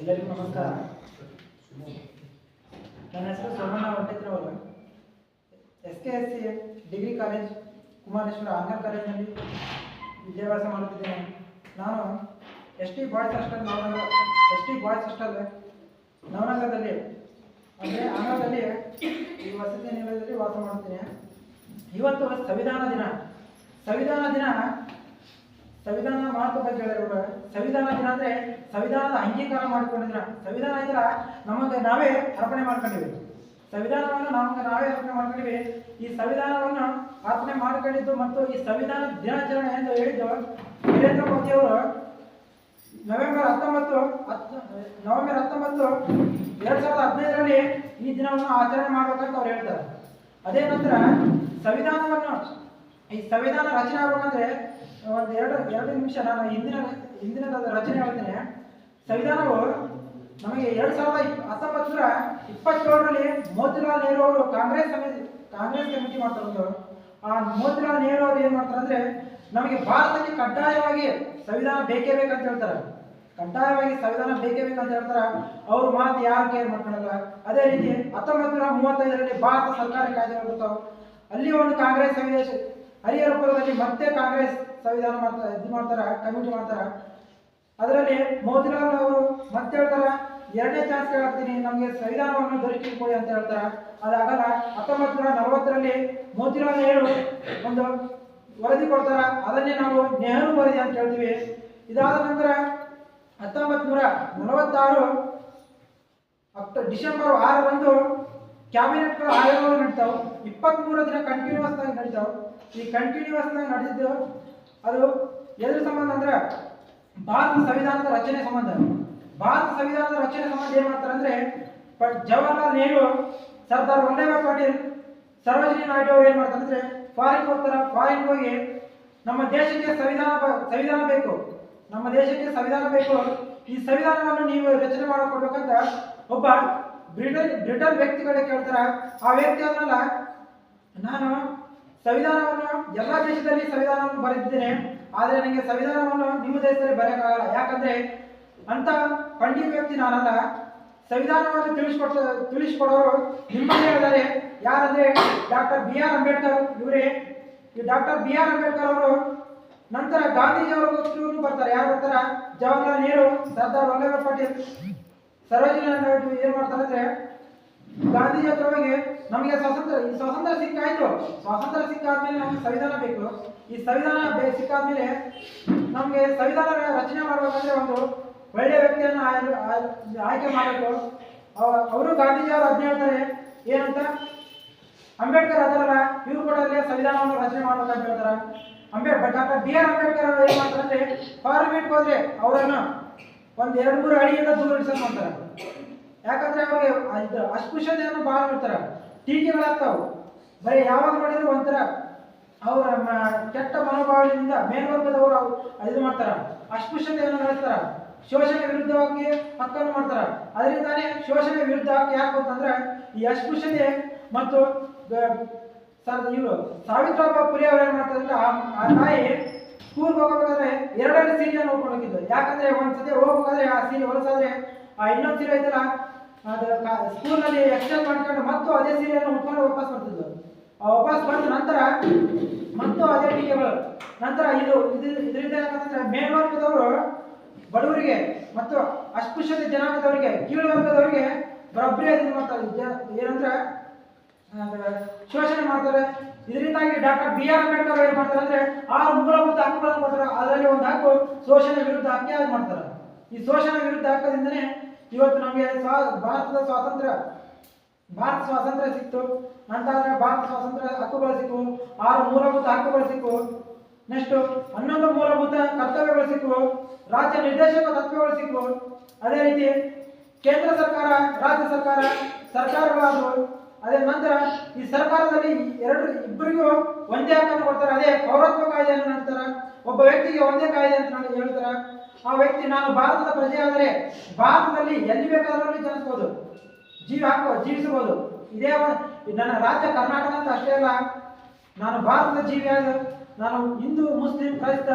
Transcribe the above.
ಎಲ್ಲರಿಗೂ ನಮಸ್ಕಾರ. ನನ್ನ ಹೆಸರು Somanna ಹೊಂಟೇತ್ರವಲ್ಲ S K S C degree college, Kumareshwara ಆಂಗ್ಲ ಕಾಲೇಜಿನಲ್ಲಿ ವಿದ್ಯಾಭ್ಯಾಸ ಮಾಡುತ್ತಿದ್ದೇನೆ. ನಾನು S T boys hostel, Navanagar, S T boys hostel, ನವನಗರದಲ್ಲಿ, ಅಂದರೆ ಆಂಧ್ರದಲ್ಲಿ ಈ ವಸತಿ ನಿಲಯದಲ್ಲಿ ವಾಸ ಮಾಡುತ್ತೇನೆ ಇವತ್ತು ಸಂವಿಧಾನ ದಿನ. ಸಂವಿಧಾನ ದಿನ, ಸಂವಿಧಾನ ಮಹತ್ವ ಬಗ್ಗೆ ಸಂವಿಧಾನ ದಿನ ಸಂವಿಧಾನದ ಅಂಗೀಕಾರ ಮಾಡಿಕೊಂಡಿದ್ರ. ಸಂವಿಧಾನ ಇದ್ರ ನಮಗೆ ನಾವೇ ಅರ್ಪಣೆ ಮಾಡ್ಕೊಂಡಿವಿ. ಸಂವಿಧಾನವನ್ನು ನಮಗೆ ನಾವೇ ಅರ್ಪಣೆ ಮಾಡ್ಕೊಂಡಿವಿ. ಈ ಸಂವಿಧಾನವನ್ನು ಅರ್ಪಣೆ ಮಾಡ್ಕೊಂಡಿದ್ದು ಮತ್ತು ಈ ಸಂವಿಧಾನ ದಿನಾಚರಣೆ ಎಂದು ಹೇಳಿದ್ದು ನರೇಂದ್ರ ಮೋದಿ ಅವರು ನವೆಂಬರ್ ಹತ್ತೊಂಬತ್ತು ಹತ್ತು ನವೆಂಬರ್ ಹತ್ತೊಂಬತ್ತು ಎರಡ್ ಸಾವಿರದ ಹದಿನೈದರಲ್ಲಿ ಈ ದಿನವನ್ನು ಆಚರಣೆ ಮಾಡ್ಬೇಕಂತ ಅವ್ರು ಹೇಳ್ತಾರೆ. ಅದೇ ನಂತರ ಸಂವಿಧಾನವನ್ನು ಈ ಸಂವಿಧಾನ ರಚನೆ ಆಗ್ಬೇಕಂದ್ರೆ ಒಂದು ಎರಡು ಎರಡು ನಿಮಿಷ ನಾನು ಹಿಂದಿನ ಹಿಂದಿನ ರಚನೆ ಹೇಳ್ತೇನೆ. ಸಂವಿಧಾನವು ನಮಗೆ ಎರಡ್ ಸಾವಿರದ ಹತ್ತೊಂಬತ್ತರ ಇಪ್ಪತ್ತೇಳರಲ್ಲಿ ಮೋತಿಲಾಲ್ ನೆಹರು ಅವರು ಕಾಂಗ್ರೆಸ್ ಸಮಿತಿ, ಕಾಂಗ್ರೆಸ್ ಕಮಿಟಿ ಮಾಡ್ತಾರೆ ಒಂದು. ಆ ಮೋತಿಲಾಲ್ ನೆಹರು ಅವರು ಏನ್ ಮಾಡ್ತಾರೆ ಅಂದ್ರೆ ನಮಗೆ ಭಾರತಕ್ಕೆ ಕಡ್ಡಾಯವಾಗಿ ಸಂವಿಧಾನ ಬೇಕೇ ಬೇಕಂತ ಹೇಳ್ತಾರೆ. ಕಡ್ಡಾಯವಾಗಿ ಸಂವಿಧಾನ ಬೇಕೇ ಬೇಕಂತ ಹೇಳ್ತಾರೆ. ಅವ್ರ ಮಾತು ಯಾರು ಕೇರ್ ಮಾಡ್ಕೊಳಲ್ಲ. ಅದೇ ರೀತಿ ಹತ್ತೊಂಬತ್ತು ನೂರ ಮೂವತ್ತೈದರಲ್ಲಿ ಭಾರತ ಸರ್ಕಾರ ಕಾಯ್ದೆ ಬರ್ತಾವೆ ಅಲ್ಲಿ ಒಂದು ಕಾಂಗ್ರೆಸ್ ಸಂವಿಧಾನ ಹರಿಹರಪುರದಲ್ಲಿ ಮತ್ತೆ ಕಾಂಗ್ರೆಸ್ ಸಂವಿಧಾನ ಮಾಡ್ತಾರೆ ಇದು ಮಾಡ್ತಾರೆ, ಕಮಿಟಿ ಮಾಡ್ತಾರೆ. ಅದರಲ್ಲಿ ಮೋತಿಲಾಲ್ ಅವರು ಮತ್ತೆ ಹೇಳ್ತಾರೆ, ಎರಡನೇ ಚಾನ್ಸ್ ಕೇಳಾಕ್ತೀನಿ, ನಮಗೆ ಸಂವಿಧಾನವನ್ನು ದೊರಕಿಸಿಕೊಡಿ ಅಂತ ಹೇಳ್ತಾರೆ. ಅದಾಗಲ್ಲ ಹತ್ತೊಂಬತ್ತು ನೂರ ನಲವತ್ತರಲ್ಲಿ ಮೋತಿಲಾಲ್ ನೆಹರು ಒಂದು ವರದಿ ಕೊಡ್ತಾರ. ಅದನ್ನೇ ನಾವು ನೆಹರು ವರದಿ ಅಂತ ಹೇಳ್ತೀವಿ. ಇದಾದ ನಂತರ ಹತ್ತೊಂಬತ್ತು ನೂರ ನಲವತ್ತಾರು ಅಕ್ಟೋ ಡಿಸೆಂಬರ್ ಆರರಂದು ಕ್ಯಾಬಿನೆಟ್ಗಳು ಆಯೋಗಗಳು ನಡೀತಾವೆ ಇಪ್ಪತ್ತ್ಮೂರು ದಿನ ಕಂಟಿನ್ಯೂಸ್ ಆಗಿ ನಡೀತಾವೆ ಈ ಕಂಟಿನ್ಯೂಸ್ ಆಗಿ ನಡೆದಿದ್ದು ಅದು ಎದ್ರ ಸಂಬಂಧ ಅಂದ್ರೆ ಭಾರತ ಸಂವಿಧಾನದ ರಚನೆ ಸಂಬಂಧ. ಭಾರತ ಸಂವಿಧಾನದ ರಚನೆ ಸಂಬಂಧ ಏನ್ ಮಾಡ್ತಾರೆ ಅಂದ್ರೆ ಜವಾಹರ್ಲಾಲ್ ನೆಹರು, ಸರ್ದಾರ್ ವಲ್ಲಭಾಯ್ ಪಟೇಲ್, ಸರೋಜಿನಿ ನಾಯ್ಡು ಅವ್ರು ಏನ್ ಮಾಡ್ತಾರೆ ಅಂದ್ರೆ ಫಾರಿನ್ ಹೋಗ್ತಾರ. ಫಾರಿನ್ ಹೋಗಿ ನಮ್ಮ ದೇಶಕ್ಕೆ ಸಂವಿಧಾನ ಸಂವಿಧಾನ ಬೇಕು. ನಮ್ಮ ದೇಶಕ್ಕೆ ಸಂವಿಧಾನ ಬೇಕು. ಈ ಸಂವಿಧಾನವನ್ನು ನೀವು ರಚನೆ ಮಾಡಿಕೊಡ್ಬೇಕಂತ ಒಬ್ಬ ಬ್ರಿಟನ್ ಬ್ರಿಟನ್ ವ್ಯಕ್ತಿಗಳೇ ಕೇಳ್ತಾರ. ಆ ವ್ಯಕ್ತಿ ಅಂದ್ರಲ್ಲ, ನಾನು ಸಂವಿಧಾನವನ್ನು, ಎಲ್ಲ ದೇಶದಲ್ಲಿ ಸಂವಿಧಾನವನ್ನು ಬರೆದಿದ್ದೇನೆ, ಆದರೆ ನನಗೆ ಸಂವಿಧಾನವನ್ನು ನಿಮ್ಮ ದೇಶದಲ್ಲಿ ಬರೆಯಕ್ಕಾಗಲ್ಲ. ಯಾಕಂದ್ರೆ ಅಂತ ಪಂಡಿತ ವ್ಯಕ್ತಿ ನಾನಲ್ಲ, ಸಂವಿಧಾನವನ್ನು ತಿಳಿಸ್ಕೊಟ್ಟ, ತಿಳಿಸ್ಕೊಡೋರು ನಿಮ್ಮನ್ನೇ ಹೇಳಿದ್ದಾರೆ ಯಾರಂದ್ರೆ ಡಾಕ್ಟರ್ ಬಿ ಆರ್ ಅಂಬೇಡ್ಕರ್ ಇವರೇ. ಡಾಕ್ಟರ್ ಬಿ ಆರ್ ಅಂಬೇಡ್ಕರ್ ಅವರು ನಂತರ ಗಾಂಧೀಜಿ ಅವರು ಬರ್ತಾರೆ. ಯಾರು ಬರ್ತಾರ? ಜವಾಹರ್ಲಾಲ್ ನೆಹರು, ಸರ್ದಾರ್ ವಲ್ಲಭಾಯ್ ಪಟೇಲ್. ಸರೋಜಿನಿ ನಾಯ್ಡು ಏನ್ ಮಾಡ್ತಾರೆ ಅಂದ್ರೆ ಗಾಂಧೀಜಿ ಹತ್ರ ಹೋಗಿ ನಮಗೆ ಸ್ವಾತಂತ್ರ್ಯ, ಈ ಸ್ವಾತಂತ್ರ್ಯ ಸಿಕ್ಕಾಯ್ತು ಸ್ವಾತಂತ್ರ್ಯ ಸಿಕ್ಕಾದ್ಮೇಲೆ ನಮಗೆ ಸಂವಿಧಾನ ಬೇಕು. ಈ ಸಂವಿಧಾನ ಸಿಕ್ಕಾದ್ಮೇಲೆ ನಮಗೆ ಸಂವಿಧಾನ ರಚನೆ ಮಾಡ್ಬೇಕಂದ್ರೆ ಒಂದು ಒಳ್ಳೆಯ ವ್ಯಕ್ತಿಯನ್ನು ಆಯ್- ಆಯ್- ಆಯ್ಕೆ ಮಾಡಬೇಕು. ಅವರು ಗಾಂಧೀಜಿ ಅವರು ಅದ್ನ ಹೇಳ್ತಾರೆ, ಏನಂತ? ಅಂಬೇಡ್ಕರ್ ಅದರಲ್ಲ, ಇವ್ರು ಕೂಡ ಅಲ್ಲೇ ಸಂವಿಧಾನವನ್ನು ರಚನೆ ಮಾಡ್ಬೇಕಂತ ಹೇಳ್ತಾರೆ. Ambedkar doctor B R Ambedkar ಅವರು ಏನ್ ಮಾಡ್ತಾರೆ ಅಂದ್ರೆ ಪಾರ್ಲಿಮೆಂಟ್ ಹೋದ್ರೆ ಅವರನ್ನು ಒಂದ್ ಎರಡ್ ಮೂರು ಅಡಿಯಿಂದ ದೂರ ಇಳಿಸಕ್ ಮಾಡ್ತಾರೆ. ಯಾಕಂದ್ರೆ ಅವ್ರಿಗೆ ಇದು ಅಸ್ಪೃಶ್ಯತೆಯನ್ನು ಬಹಳ ಮಾಡ್ತಾರ ಟೀಕೆಗಳಾಗ್ತಾವ. ಬರೀ ಯಾವಾಗ ನೋಡಿದ್ರು ಒಂಥರ ಅವರ ಕೆಟ್ಟ ಮನೋಭಾವದಿಂದ ಮೇಲ್ವರ್ಗದವರು ಇದು ಮಾಡ್ತಾರ. ಅಸ್ಪೃಶ್ಯತೆಯನ್ನು ನಡೆಸ್ತಾರ. ಶೋಷಣೆ ವಿರುದ್ಧವಾಗಿ ಹಕ್ಕನ್ನು ಮಾಡ್ತಾರ. ಅದರಿಂದಾನೇ ಶೋಷಣೆ ವಿರುದ್ಧ ಹಕ್ಕು ಯಾಕೆ ಅಂತಂದ್ರೆ ಈ ಅಸ್ಪೃಶ್ಯತೆ ಮತ್ತು ಇವರು ಸಾವಿತ್ರಾಬಾ ಪುರಿ ಅವ್ರು ಏನ್ ಮಾಡ್ತಾರೆ ಆ- ತಾಯಿ ಸ್ಕೂಲ್ಗೆ ಹೋಗಬೇಕಾದ್ರೆ ಎರಡನೇ ಸೀರೆಯನ್ನು ನೋಡ್ಕೊಂಡು ಹೋಗಿದ್ದು ಯಾಕಂದ್ರೆ ಒಂದ್ಸತಿ ಹೋಗ್ಬೇಕಾದ್ರೆ ಆ ಸೀರೆ ಹೊಲಸಾದ್ರೆ, ಆ ಇನ್ನೊಂದು ಸೀರೆ ಐತಲ್ಲ, ಅದು ಸ್ಕೂಲ್ನಲ್ಲಿ ಎಕ್ಸ್ಚೇಂಜ್ ಮಾಡ್ಕೊಂಡು ಮತ್ತು ಅದೇ ಸೀರೆಯನ್ನು ಉಟ್ಕೊಂಡು ವಾಪಸ್ ಬರ್ತಿದ್ದು ಆ ವಾಪಸ್ ಬಂದ ನಂತರ ಮತ್ತು ಅದೇ ಟೀಕೆಗಳು. ನಂತರ ಇದು ಇದು, ಇದರಿಂದ ಏನಂತಂದ್ರೆ ಮೇಲ್ವರ್ಗದವರು ಬಡವರಿಗೆ ಮತ್ತು ಅಸ್ಪೃಶ್ಯತೆ ಜನಾಂಗದವರಿಗೆ ಕೀಳು ವರ್ಗದವರಿಗೆ ಬರಬ್ಬರಿ ಇದು ಮಾಡ್ತಾರೆ ಏನಂದ್ರೆ ಶೋಷಣೆ ಮಾಡ್ತಾರೆ. ಇದರಿಂದಾಗಿ ಡಾಕ್ಟರ್ ಬಿ ಆರ್ ಅಂಬೇಡ್ಕರ್ ಏನ್ ಮಾಡ್ತಾರೆ ಅಂದ್ರೆ, ಆ ಮೂಲಭೂತ ಹಕ್ಕುಗಳನ್ನು ಒಂದು ಹಕ್ಕು ಶೋಷಣೆ ವಿರುದ್ಧ ಹಕ್ಕಾಗಿ ಮಾಡ್ತಾರೆ? ಈ ಶೋಷಣೆ ವಿರುದ್ಧ ಹಾಕೋದ್ರಿಂದನೇ ಇವತ್ತು ನಮಗೆ ಸ್ವಾ, ಭಾರತದ ಸ್ವಾತಂತ್ರ್ಯ, ಭಾರತ ಸ್ವಾತಂತ್ರ್ಯ ಸಿಕ್ತು. ನಂತರ ಭಾರತ ಸ್ವಾತಂತ್ರ್ಯ ಹಕ್ಕುಗಳು ಸಿಕ್ಕು. ಆರು ಮೂಲಭೂತ ಹಕ್ಕುಗಳು ಸಿಕ್ಕು. ನೆಕ್ಸ್ಟ್ ಹನ್ನೊಂದು ಮೂಲಭೂತ ಕರ್ತವ್ಯಗಳು ಸಿಕ್ಕು. ರಾಜ್ಯ ನಿರ್ದೇಶಕ ತತ್ವಗಳು ಸಿಕ್ಕು. ಅದೇ ರೀತಿ ಕೇಂದ್ರ ಸರ್ಕಾರ, ರಾಜ್ಯ ಸರ್ಕಾರ, ಸರ್ಕಾರಗಳಾದವು. ಅದೇ ನಂತರ ಈ ಸರ್ಕಾರದಲ್ಲಿ ಎರಡು ಇಬ್ಬರಿಗೂ ಒಂದೇ ಹಕ್ಕನ್ನು ಕೊಡ್ತಾರೆ. ಅದೇ ಪೌರತ್ವ ಕಾಯ್ದೆಯನ್ನು ನಂತರ ಒಬ್ಬ ವ್ಯಕ್ತಿಗೆ ಒಂದೇ ಕಾಯ್ದೆ ಅಂತ ನಾನು ಹೇಳ್ತಾರೆ. ಆ ವ್ಯಕ್ತಿ, ನಾನು ಭಾರತದ ಪ್ರಜೆ ಆದರೆ ಭಾರತದಲ್ಲಿ ಎಲ್ಲಿ ಬೇಕಾದರೂ ಜನಿಸ್ಬೋದು. ಜೀವ ಹಾಕುವ ಜೀವಿಸಬಹುದು. ಇದೇ ನನ್ನ ರಾಜ್ಯ ಕರ್ನಾಟಕ ಅಂತ ಅಷ್ಟೇ ಅಲ್ಲ. ನಾನು ಭಾರತದ ಜೀವಿಯಾದ ನಾನು ಹಿಂದೂ, ಮುಸ್ಲಿಂ, ಕ್ರೈಸ್ತ